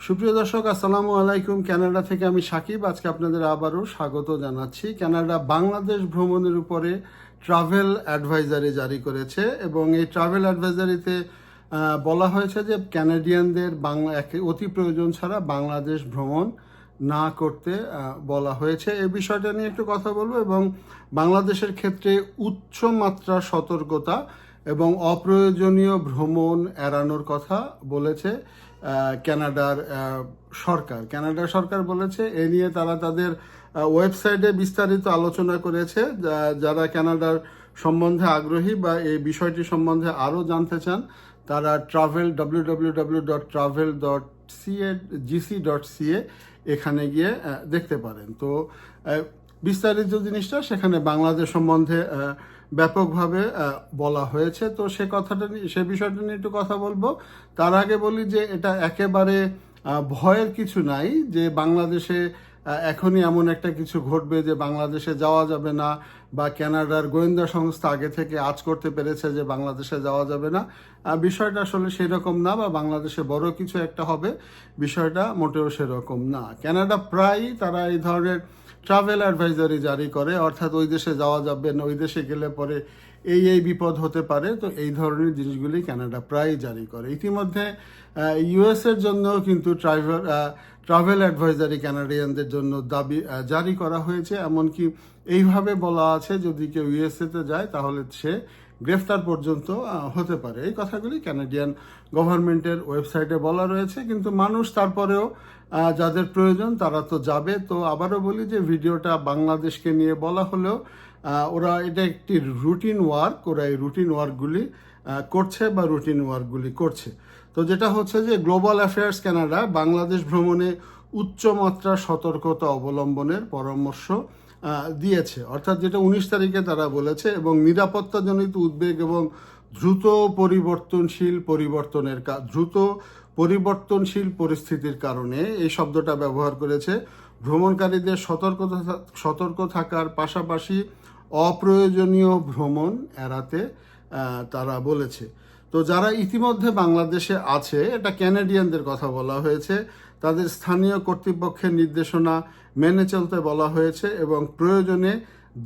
সুপ্রিয় দর্শক, আসসালামু আলাইকুম। কানাডা থেকে আমি সাকিব। আজকে আপনাদের আবারও স্বাগত জানাচ্ছি। ক্যানাডা বাংলাদেশ ভ্রমণের উপরে ট্রাভেল অ্যাডভাইজারি জারি করেছে এবং এই ট্রাভেল অ্যাডভাইজারিতে বলা হয়েছে যে ক্যানাডিয়ানদের বাংলা, একে- অতি প্রয়োজন ছাড়া বাংলাদেশ ভ্রমণ না করতে বলা হয়েছে। এই বিষয়টা নিয়ে একটু কথা বলব এবং বাংলাদেশের ক্ষেত্রে উচ্চ মাত্রার সতর্কতা এবং অপ্রয়োজনীয় ভ্রমণ এড়ানোর কথা বলেছে। আহ, সরকার। কানাডার সরকার বলেছে এ নিয়ে তারা তাদের ওয়েবসাইটে বিস্তারিত আলোচনা করেছে যারা কানাডার সম্বন্ধে আগ্রহী বা এই বিষয়টি সম্বন্ধে আরও জানতে চান তারা travel W W W dot travel dot CA GC dot CA এখানে গিয়ে দেখতে পারেন। তো বিস্তারিত জিনিসটা সেখানে বাংলাদেশ সম্বন্ধে ব্যাপকভাবে বলা হয়েছে। তো সে কথাটা নিয়ে, সে বিষয়টা নিয়ে একটু কথা বলব। তার আগে বলি যে এটা একেবারে ভয়ের কিছু নাই যে বাংলাদেশে এখনই এমন একটা কিছু ঘটবে যে বাংলাদেশে যাওয়া যাবে না বা কানাডার গোয়েন্দা সংস্থা আগে থেকে আজ করতে পেরেছে যে বাংলাদেশে যাওয়া যাবে না। বিষয়টা আসলে সেরকম না বা বাংলাদেশে বড় কিছু একটা হবে। বিষয়টা মোটেও সেরকম না। কানাডা প্রায়ই তারা এই ধরনের ট্রাভেল অ্যাডভাইজারি জারি করে, অর্থাৎ ওই দেশে যাওয়া যাবে না, ওই দেশে গেলে পরে এই এই বিপদ হতে পারে। তো এই ধরনের জিনিসগুলি কানাডা প্রায় জারি করে। ইতিমধ্যে ইউএসের জন্য কিন্তু ট্রাভেল ট্রাভেল অ্যাডভাইজারি ক্যানাডিয়ানদের জন্য দাবি জারি করা হয়েছে। এমনকি এইভাবে বলা আছে, যদি কেউ ইউএসএতে যায়, তাহলে সে গ্রেফতার পর্যন্ত হতে পারে। এই কথাগুলি কানাডিয়ান গভর্নমেন্টের ওয়েবসাইটে বলা রয়েছে, কিন্তু মানুষ তারপরেও যাদের প্রয়োজন তারা তো যাবে। তো আবারও বলি যে ভিডিওটা বাংলাদেশকে নিয়ে বলা হলেও ওরা এটা একটি রুটিন ওয়ার্ক ওরা এই রুটিন ওয়ার্কগুলি করছে বা রুটিন ওয়ার্কগুলি করছে। তো যেটা হচ্ছে যে গ্লোবাল অ্যাফেয়ার্স কানাডা বাংলাদেশ ভ্রমণে উচ্চমাত্রার সতর্কতা অবলম্বনের পরামর্শ দিয়েছে। অর্থাৎ যেটা উনিশ তারিখে তারা বলেছে, এবং নিরাপত্তাজনিত উদ্বেগ এবং দ্রুত পরিবর্তনশীল পরিবর্তনের দ্রুত পরিবর্তনশীল পরিস্থিতির কারণে এই শব্দটা ব্যবহার করেছে। ভ্রমণকারীদের সতর্ক সতর্ক থাকার পাশাপাশি অপ্রয়োজনীয় ভ্রমণ এড়াতে তারা বলেছে। তো যারা ইতিমধ্যে বাংলাদেশে আছে এটা ক্যানাডিয়ানদের কথা বলা হয়েছে তাদের স্থানীয় কর্তৃপক্ষের নির্দেশনা মেনে চলতে বলা হয়েছে এবং প্রয়োজনে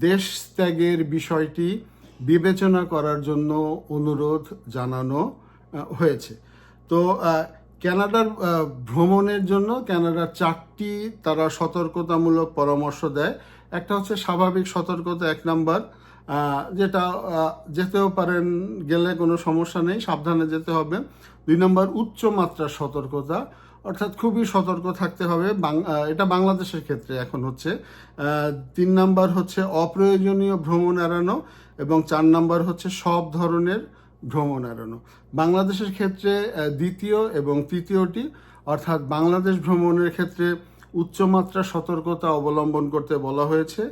দেশ ত্যাগের বিষয়টি বিবেচনা করার জন্য অনুরোধ জানানো হয়েছে। তো আহ, ভ্রমণের জন্য কানাডার চারটি তারা সতর্কতামূলক পরামর্শ দেয়। একটা হচ্ছে স্বাভাবিক সতর্কতা এক নাম্বার যেটা যেতেও পারেন, গেলে কোনো সমস্যা নেই, সাবধানে যেতে হবে। দুই নম্বর, উচ্চ মাত্রার সতর্কতা। অর্থাৎ খুবই সতর্ক থাকতে হবে এটা বাংলাদেশের ক্ষেত্রে এখন হচ্ছে। তিন নাম্বার হচ্ছে অপ্রয়োজনীয় ভ্রমণ এড়ানো এবং চার নাম্বার হচ্ছে সব ধরনের ভ্রমণ এড়ানো। বাংলাদেশের ক্ষেত্রে দ্বিতীয় এবং তৃতীয়টি, অর্থাৎ বাংলাদেশ ভ্রমণের ক্ষেত্রে উচ্চমাত্রা সতর্কতা অবলম্বন করতে বলা হয়েছে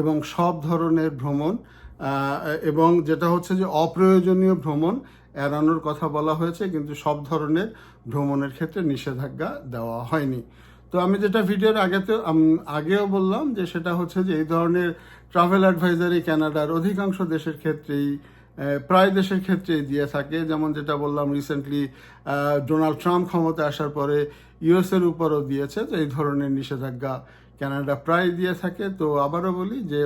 এবং সব ধরনের ভ্রমণ এবং যেটা হচ্ছে যে অপ্রয়োজনীয় ভ্রমণ এড়ানোর কথা বলা হয়েছে, কিন্তু সব ধরনের ভ্রমণের ক্ষেত্রে নিষেধাজ্ঞা দেওয়া হয়নি। তো আমি যেটা ভিডিওর আগেতে আগেও বললাম যে সেটা হচ্ছে যে এই ধরনের ট্রাভেল অ্যাডভাইজারি কানাডার অধিকাংশ দেশের ক্ষেত্রেই প্রায় দেশের ক্ষেত্রেই দিয়ে থাকে। যেমন যেটা বললাম রিসেন্টলি ডোনাল্ড ট্রাম্প ক্ষমতা আসার পরে ইউএস এর উপরও দিয়েছে তো এই ধরনের নিষেধাজ্ঞা কানাডা প্রায় দিয়ে থাকে। তো আবারও বলি যে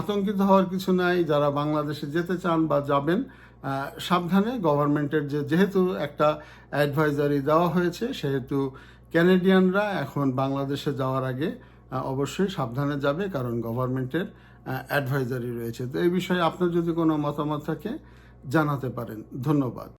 আতঙ্কিত হওয়ার কিছু নাই। যারা বাংলাদেশে যেতে চান বা যাবেন সাবধানে গভর্নমেন্টের যে, যেহেতু একটা অ্যাডভাইজারি দেওয়া হয়েছে, সেহেতু ক্যানেডিয়ানরা এখন বাংলাদেশে যাওয়ার আগে অবশ্যই সাবধানে যাবে, কারণ গভর্নমেন্টের অ্যাডভাইজারি রয়েছে। তো এই বিষয়ে আপনার যদি কোনো মতামত থাকে, জানাতে পারেন। ধন্যবাদ।